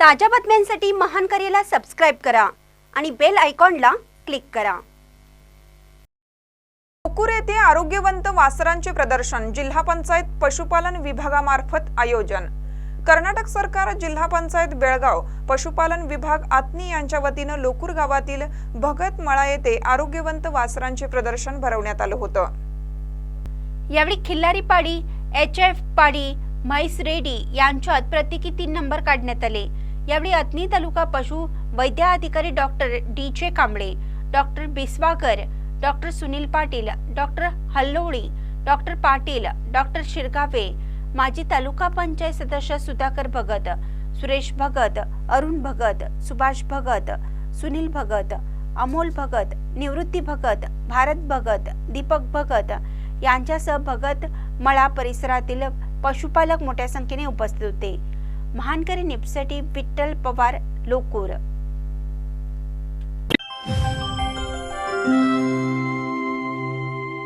ताज्या बातम्यांसाठी महान करेला सबस्क्राईब करा आणि बेल आयकॉनला क्लिक करा. कोकूर येथे आरोग्यवंत वासरांचे प्रदर्शन जिल्हा पंचायत पशुपालन विभागामार्फत आयोजन. कर्नाटक सरकार जिल्हा पंचायत बेळगाव पशुपालन विभाग आत्नी यांच्या वतीनं लोकूर गावातील भगत मळा येथे आरोग्यवंत वासरांचे प्रदर्शन भरवण्यात आलं होतं. यावेळी खिल्लारी पाडी एच एफ पाडी म्हैस रेड्डी यांच्यात प्रत्येकी तीन नंबर काढण्यात आले. यावेळी अतनी तालुका पशु वैद्य अधिकारी doctor D J Kamble doctor Biswakar doctor Sunil Patil doctor Hallolli doctor Patil doctor Shirgave माजी तालुका पंचायत सदस्य सुधाकर भगत सुरेश भगत अरुण भगत सुभाष भगत सुनील भगत अमोल भगत निवृत्ती भगत भारत भगत दीपक भगत यांच्यासह भगत मळा परिसरातील पशुपालक मोठ्या संख्येने उपस्थित होते. महानकरी निपसटी विठ्ठल पवार लोकोर